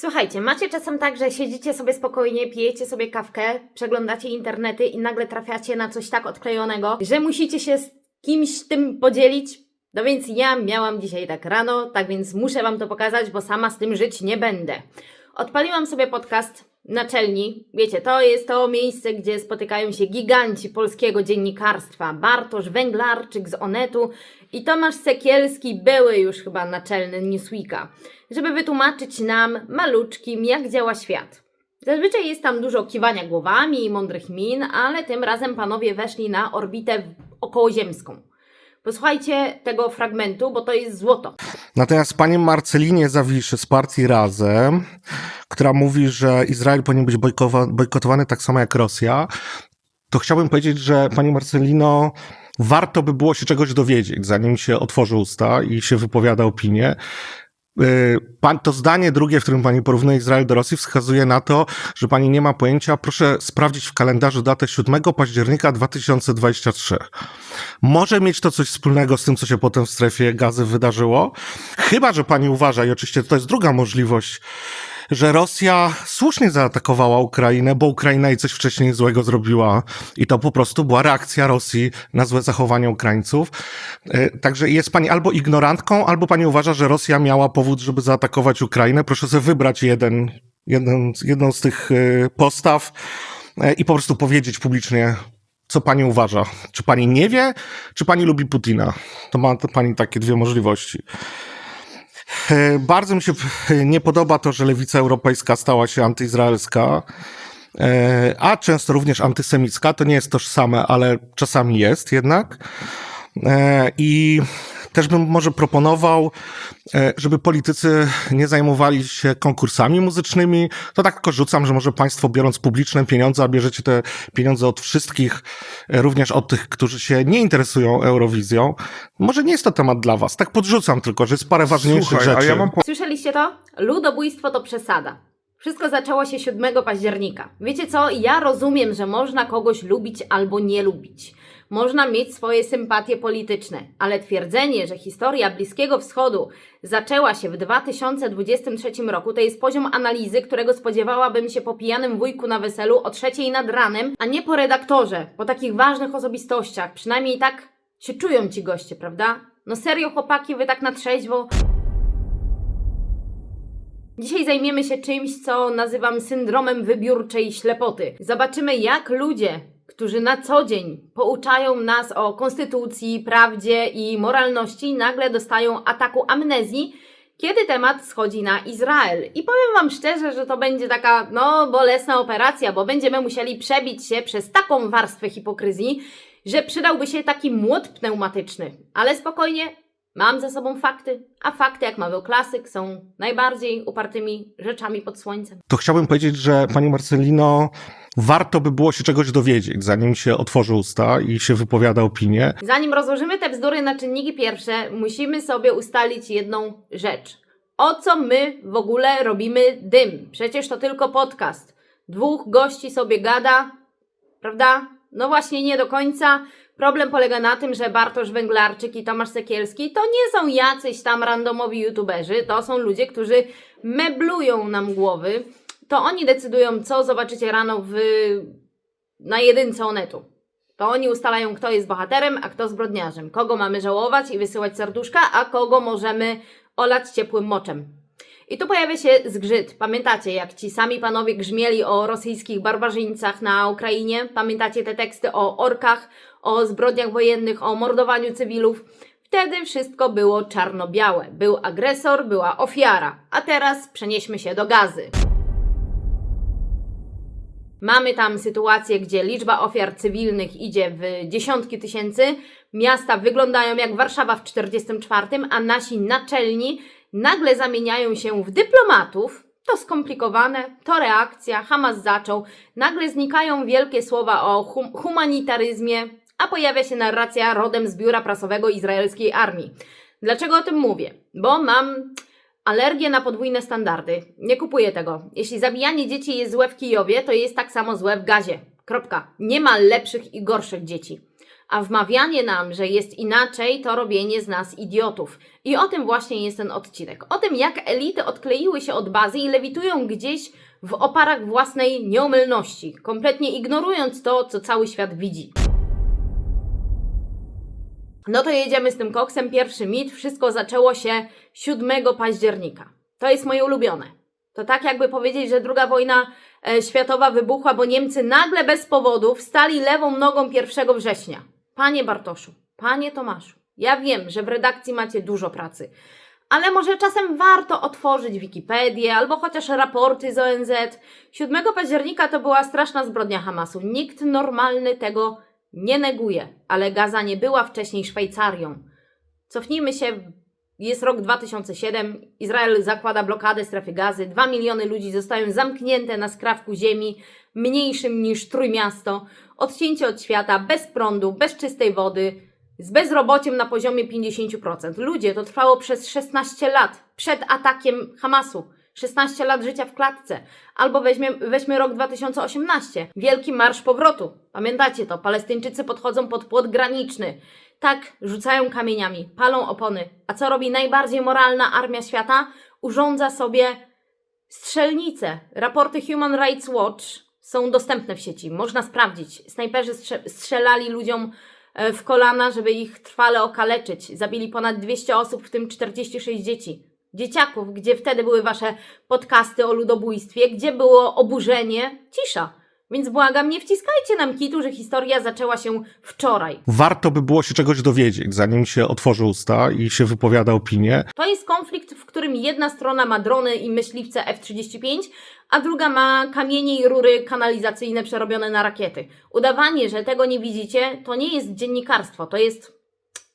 Słuchajcie, macie czasem tak, że siedzicie sobie spokojnie, pijecie sobie kawkę, przeglądacie internety i nagle trafiacie na coś tak odklejonego, że musicie się z kimś tym podzielić? No więc ja miałam dzisiaj tak rano, tak więc muszę Wam to pokazać, bo sama z tym żyć nie będę. Odpaliłam sobie podcast naczelni. Wiecie, to jest to miejsce, gdzie spotykają się giganci polskiego dziennikarstwa. Bartosz Węglarczyk z Onetu i Tomasz Sekielski były już chyba naczelny Newsweeka, żeby wytłumaczyć nam, maluczkim, jak działa świat. Zazwyczaj jest tam dużo kiwania głowami i mądrych min, ale tym razem panowie weszli na orbitę okołoziemską. Posłuchajcie tego fragmentu, bo to jest złoto. Natomiast pani Marcelinie Zawiszy z partii Razem, która mówi, że Izrael powinien być bojkotowany tak samo jak Rosja, to chciałbym powiedzieć, że pani Marcelino, warto by było się czegoś dowiedzieć, zanim się otworzy usta i się wypowiada opinię. Yy, Pan, to zdanie drugie, w którym pani porównuje Izrael do Rosji, wskazuje na to, że pani nie ma pojęcia. Proszę sprawdzić w kalendarzu datę 7 października 2023. Może mieć to coś wspólnego z tym, co się potem w strefie gazy wydarzyło. Chyba, że pani uważa, i oczywiście to jest druga możliwość, że Rosja słusznie zaatakowała Ukrainę, bo Ukraina jej coś wcześniej złego zrobiła i to po prostu była reakcja Rosji na złe zachowanie Ukraińców. E, Także jest pani albo ignorantką, albo pani uważa, że Rosja miała powód, żeby zaatakować Ukrainę. Proszę sobie wybrać jeden, jeden, jedną z tych e, postaw e, i po prostu powiedzieć publicznie, co pani uważa. Czy pani nie wie, czy pani lubi Putina? To ma pani takie dwie możliwości. E, Bardzo mi się e, nie podoba to, że lewica europejska stała się antyizraelska, e, a często również antysemicka. To nie jest tożsame, ale czasami jest jednak. I też bym może proponował, e, żeby politycy nie zajmowali się konkursami muzycznymi. To tak tylko rzucam, że może państwo biorąc publiczne pieniądze, a bierzecie te pieniądze od wszystkich, e, również od tych, którzy się nie interesują Eurowizją. Może nie jest to temat dla was. Tak podrzucam tylko, że jest parę ważniejszych Słuchaj, rzeczy. a ja mam Słyszeliście to? Ludobójstwo to przesada. Wszystko zaczęło się 7 października. Wiecie co? Ja rozumiem, że można kogoś lubić albo nie lubić. Można mieć swoje sympatie polityczne, ale twierdzenie, że historia Bliskiego Wschodu zaczęła się w 2023 roku, to jest poziom analizy, którego spodziewałabym się po pijanym wujku na weselu o trzeciej nad ranem, a nie po redaktorze, po takich ważnych osobistościach. Przynajmniej tak się czują ci goście, prawda? No serio, chłopaki, wy tak na trzeźwo. Dzisiaj zajmiemy się czymś, co nazywam syndromem wybiórczej ślepoty. Zobaczymy, jak ludzie, którzy na co dzień pouczają nas o konstytucji, prawdzie i moralności, nagle dostają ataku amnezji, kiedy temat schodzi na Izrael. I powiem Wam szczerze, że to będzie taka, no, bolesna operacja, bo będziemy musieli przebić się przez taką warstwę hipokryzji, że przydałby się taki młot pneumatyczny. Ale spokojnie, Mam za sobą fakty, a fakty, jak mawiał klasyk, są najbardziej upartymi rzeczami pod słońcem. To chciałbym powiedzieć, że pani Marcelino, warto by było się czegoś dowiedzieć, zanim się otworzy usta i się wypowiada opinię. Zanim rozłożymy te bzdury na czynniki pierwsze, musimy sobie ustalić jedną rzecz. O co my w ogóle robimy dym? Przecież to tylko podcast. Dwóch gości sobie gada, prawda? No właśnie nie do końca. Problem polega na tym, że Bartosz Węglarczyk i Tomasz Sekielski to nie są jacyś tam randomowi youtuberzy, to są ludzie, którzy meblują nam głowy. To oni decydują, co zobaczycie rano w, na jedynce Onetu. To oni ustalają, kto jest bohaterem, a kto zbrodniarzem. Kogo mamy żałować i wysyłać serduszka, a kogo możemy olać ciepłym moczem. I tu pojawia się zgrzyt. Pamiętacie, jak ci sami panowie grzmieli o rosyjskich barbarzyńcach na Ukrainie? Pamiętacie te teksty o orkach, o zbrodniach wojennych, o mordowaniu cywilów? Wtedy wszystko było czarno-białe. Był agresor, była ofiara. A teraz przenieśmy się do gazy. Mamy tam sytuację, gdzie liczba ofiar cywilnych idzie w dziesiątki tysięcy. Miasta wyglądają jak Warszawa w 44, a nasi naczelni nagle zamieniają się w dyplomatów. To skomplikowane, to reakcja, Hamas zaczął. Nagle znikają wielkie słowa o hum humanitaryzmie, a pojawia się narracja rodem z biura prasowego izraelskiej armii. Dlaczego o tym mówię? Bo mam alergię na podwójne standardy. Nie kupuję tego. Jeśli zabijanie dzieci jest złe w Kijowie, to jest tak samo złe w gazie. Kropka. Nie ma lepszych i gorszych dzieci. A wmawianie nam, że jest inaczej, to robienie z nas idiotów. I o tym właśnie jest ten odcinek. O tym, jak elity odkleiły się od bazy i lewitują gdzieś w oparach własnej nieomylności, kompletnie ignorując to, co cały świat widzi. No to jedziemy z tym koksem. Pierwszy mit. Wszystko zaczęło się 7 października. To jest moje ulubione. To tak jakby powiedzieć, że druga wojna e, światowa wybuchła, bo Niemcy nagle bez powodu wstali lewą nogą 1 września. Panie Bartoszu, panie Tomaszu, ja wiem, że w redakcji macie dużo pracy, ale może czasem warto otworzyć Wikipedię albo chociaż raporty z ONZ. 7 października to była straszna zbrodnia Hamasu. Nikt normalny tego nie neguje, ale Gaza nie była wcześniej Szwajcarią. Cofnijmy się, jest rok 2007, Izrael zakłada blokadę strefy gazy, 2 miliony ludzi zostają zamknięte na skrawku ziemi, mniejszym niż Trójmiasto, odcięcie od świata, bez prądu, bez czystej wody, z bezrobociem na poziomie 50%. Ludzie, to trwało przez 16 lat przed atakiem Hamasu. 16 lat życia w klatce. Albo weźmie, weźmy rok 2018. Wielki Marsz Powrotu. Pamiętacie to? Palestyńczycy podchodzą pod płot graniczny. Tak, rzucają kamieniami, palą opony. A co robi najbardziej moralna armia świata? Urządza sobie strzelnice. Raporty Human Rights Watch są dostępne w sieci. Można sprawdzić. Snajperzy strze- strzelali ludziom e, w kolana, żeby ich trwale okaleczyć. Zabili ponad 200 osób, w tym 46 dzieci. Dzieciaków, gdzie wtedy były wasze podcasty o ludobójstwie, gdzie było oburzenie, cisza. Więc błagam, nie wciskajcie nam kitu, że historia zaczęła się wczoraj. Warto by było się czegoś dowiedzieć, zanim się otworzy usta i się wypowiada opinię. To jest konflikt, w którym jedna strona ma drony i myśliwce F-35, a druga ma kamienie i rury kanalizacyjne przerobione na rakiety. Udawanie, że tego nie widzicie, to nie jest dziennikarstwo, to jest.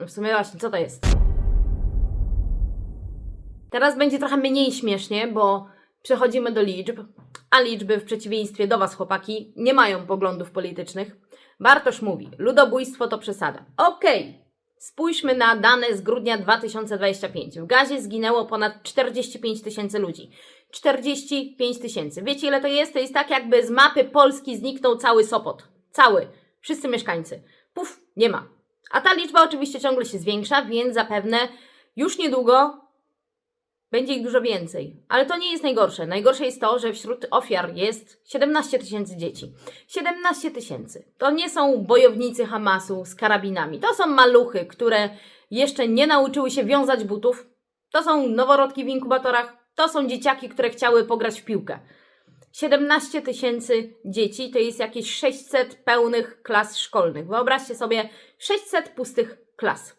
W sumie właśnie, co to jest? Teraz będzie trochę mniej śmiesznie, bo przechodzimy do liczb, a liczby w przeciwieństwie do Was, chłopaki, nie mają poglądów politycznych. Bartosz mówi, ludobójstwo to przesada. Okej, spójrzmy na dane z grudnia 2025. W gazie zginęło ponad 45 tysięcy ludzi. 45 tysięcy. Wiecie ile to jest? To jest tak jakby z mapy Polski zniknął cały Sopot. Cały. Wszyscy mieszkańcy. Puf, nie ma. A ta liczba oczywiście ciągle się zwiększa, więc zapewne już niedługo będzie ich dużo więcej. Ale to nie jest najgorsze. Najgorsze jest to, że wśród ofiar jest 17 tysięcy dzieci. 17 tysięcy. To nie są bojownicy Hamasu z karabinami. To są maluchy, które jeszcze nie nauczyły się wiązać butów. To są noworodki w inkubatorach. To są dzieciaki, które chciały pograć w piłkę. 17 tysięcy dzieci to jest jakieś 600 pełnych klas szkolnych. Wyobraźcie sobie 600 pustych klas.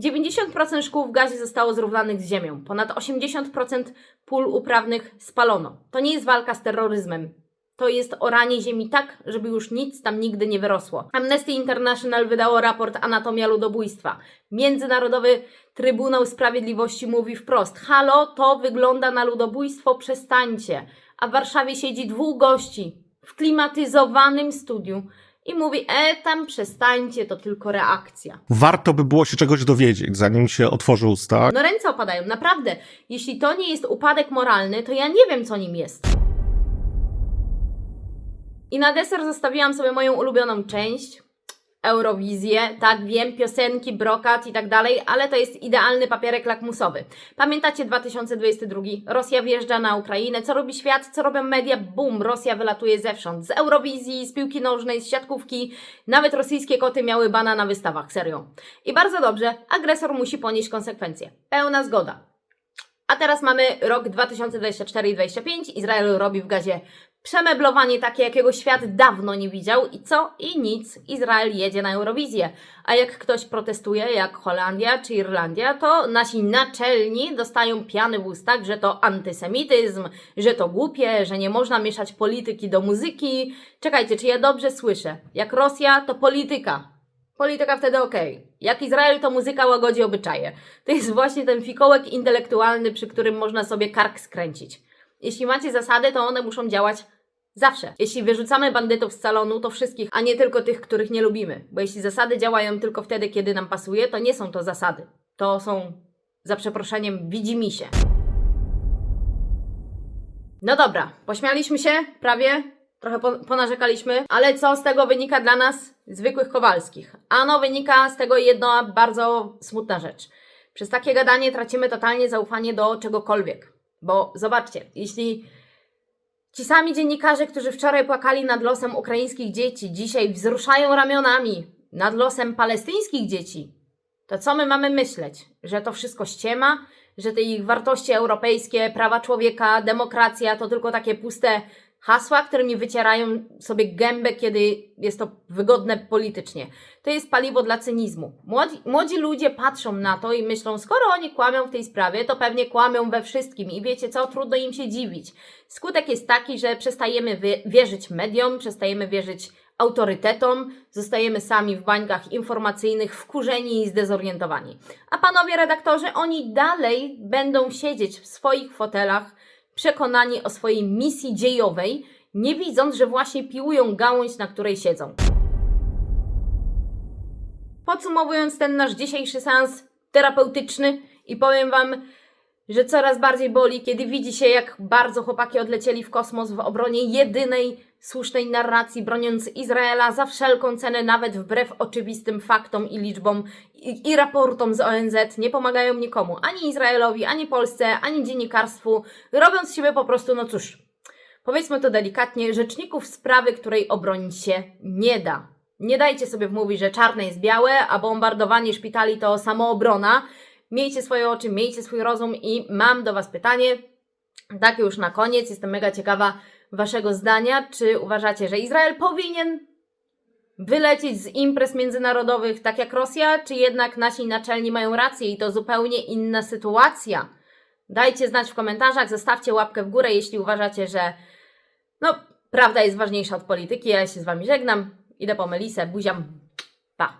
90% szkół w gazie zostało zrównanych z ziemią. Ponad 80% pól uprawnych spalono. To nie jest walka z terroryzmem. To jest oranie ziemi tak, żeby już nic tam nigdy nie wyrosło. Amnesty International wydało raport Anatomia ludobójstwa. Międzynarodowy Trybunał Sprawiedliwości mówi wprost: Halo, to wygląda na ludobójstwo, przestańcie. A w Warszawie siedzi dwóch gości w klimatyzowanym studiu i mówi: E, tam przestańcie, to tylko reakcja. Warto by było się czegoś dowiedzieć, zanim się otworzy usta. No ręce opadają, naprawdę. Jeśli to nie jest upadek moralny, to ja nie wiem, co nim jest. I na deser zostawiłam sobie moją ulubioną część. Eurowizję, tak wiem, piosenki, brokat i tak dalej, ale to jest idealny papierek lakmusowy. Pamiętacie 2022? Rosja wjeżdża na Ukrainę. Co robi świat? Co robią media? Bum, Rosja wylatuje zewsząd. Z Eurowizji, z piłki nożnej, z siatkówki. Nawet rosyjskie koty miały bana na wystawach, serio. I bardzo dobrze, agresor musi ponieść konsekwencje. Pełna zgoda. A teraz mamy rok 2024 i 2025. Izrael robi w gazie przemeblowanie takie, jakiego świat dawno nie widział. I co? I nic. Izrael jedzie na Eurowizję. A jak ktoś protestuje, jak Holandia czy Irlandia, to nasi naczelni dostają piany w ustach, że to antysemityzm, że to głupie, że nie można mieszać polityki do muzyki. Czekajcie, czy ja dobrze słyszę? Jak Rosja, to polityka. Polityka wtedy okej. Jak Izrael, to muzyka łagodzi obyczaje. To jest właśnie ten fikołek intelektualny, przy którym można sobie kark skręcić. Jeśli macie zasady, to one muszą działać zawsze. Jeśli wyrzucamy bandytów z salonu, to wszystkich, a nie tylko tych, których nie lubimy. Bo jeśli zasady działają tylko wtedy, kiedy nam pasuje, to nie są to zasady. To są, za przeproszeniem, widzimy się. No dobra, pośmialiśmy się prawie. trochę po, ponarzekaliśmy, ale co z tego wynika dla nas, zwykłych Kowalskich? Ano wynika z tego jedna bardzo smutna rzecz. Przez takie gadanie tracimy totalnie zaufanie do czegokolwiek. Bo zobaczcie, jeśli ci sami dziennikarze, którzy wczoraj płakali nad losem ukraińskich dzieci, dzisiaj wzruszają ramionami nad losem palestyńskich dzieci, to co my mamy myśleć? Że to wszystko ściema? Że te ich wartości europejskie, prawa człowieka, demokracja to tylko takie puste hasła, którymi wycierają sobie gębę, kiedy jest to wygodne politycznie. To jest paliwo dla cynizmu. Młodzi, młodzi ludzie patrzą na to i myślą, skoro oni kłamią w tej sprawie, to pewnie kłamią we wszystkim i wiecie co, trudno im się dziwić. Skutek jest taki, że przestajemy wierzyć mediom, przestajemy wierzyć autorytetom, zostajemy sami w bańkach informacyjnych, wkurzeni i zdezorientowani. A panowie redaktorzy, oni dalej będą siedzieć w swoich fotelach, przekonani o swojej misji dziejowej, nie widząc, że właśnie piłują gałąź, na której siedzą. Podsumowując ten nasz dzisiejszy seans terapeutyczny i powiem Wam, że coraz bardziej boli, kiedy widzi się, jak bardzo chłopaki odlecieli w kosmos w obronie jedynej słusznej narracji, broniąc Izraela za wszelką cenę, nawet wbrew oczywistym faktom i liczbom i, i raportom z ONZ. Nie pomagają nikomu, ani Izraelowi, ani Polsce, ani dziennikarstwu, robiąc siebie po prostu, no cóż, powiedzmy to delikatnie, rzeczników sprawy, której obronić się nie da. Nie dajcie sobie wmówić, że czarne jest białe, a bombardowanie szpitali to samoobrona. Miejcie swoje oczy, miejcie swój rozum i mam do Was pytanie, takie już na koniec, jestem mega ciekawa Waszego zdania. Czy uważacie, że Izrael powinien wylecieć z imprez międzynarodowych tak jak Rosja, czy jednak nasi naczelni mają rację i to zupełnie inna sytuacja? Dajcie znać w komentarzach, zostawcie łapkę w górę, jeśli uważacie, że no, prawda jest ważniejsza od polityki. Ja się z Wami żegnam, idę po Melisę, buziam, pa!